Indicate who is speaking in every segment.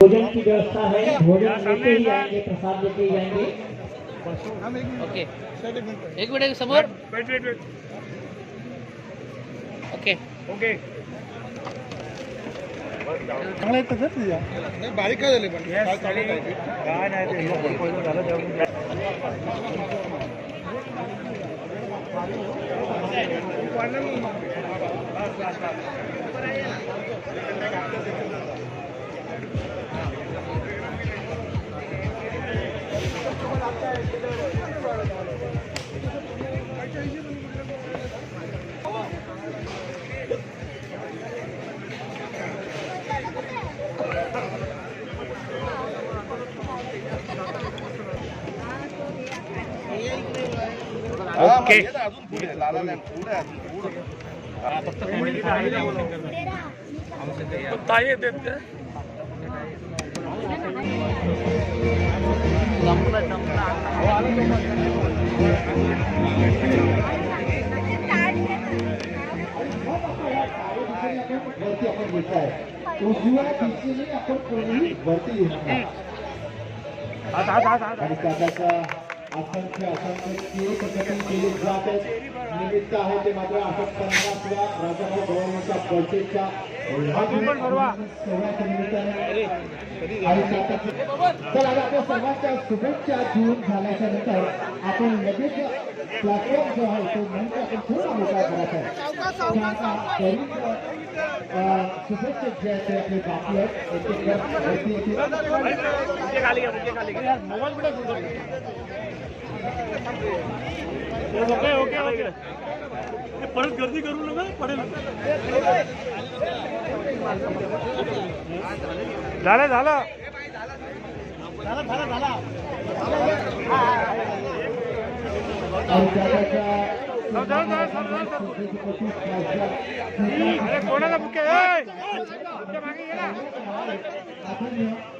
Speaker 1: भोजन की व्यवस्था है भोजन लेते ही आएँगे प्रसाद लेते ही आएँगे।
Speaker 2: ओके। एक मिनिट समोर ओके।
Speaker 3: चांगला येतं तर तुझ्या बारीक काय झाले पण? काय नाही
Speaker 2: झालं
Speaker 1: वरती आपण घेताय उजव्या दिशेने आपण कोणीही वरती येऊ नका आणि त्याचा असंख्य असंख्य केळी पद्धती केली निमित्त आहे ते मात्र आता पन्नासव्या राजाभाऊ गव्हर्नमेंटच्या त्याचा- तर आता आपल्या सर्वांच्या शुभेच्छा देऊन झाल्याच्या नंतर आपण लगेच प्लॅटफॉर्म जो आहे तो मंच आपण थोडा मोठा करायचा आहे अ, शुभेच्छा जे आहेत ते आपले बाकी आहेत एक ओके ओके ओके
Speaker 3: परत गर्दी करू नका पडेल झालं झालं
Speaker 1: झालं झालं झालं
Speaker 3: कोणाला बुके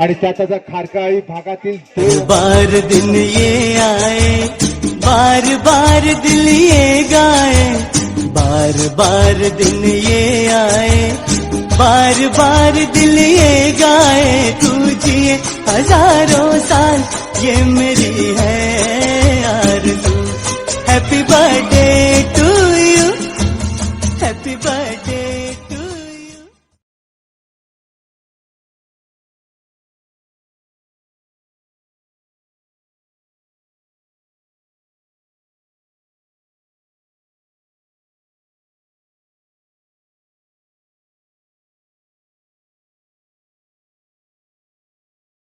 Speaker 1: आणि त्याचा खारकाळी भागातील
Speaker 4: बार दिन ये आए, बार बार दिल ये गाए, बार बार दिन ये आए, बार बार दिल ये गाए तुझे हज़ारों साल, ये मेरी है आरज़ू। Happy birthday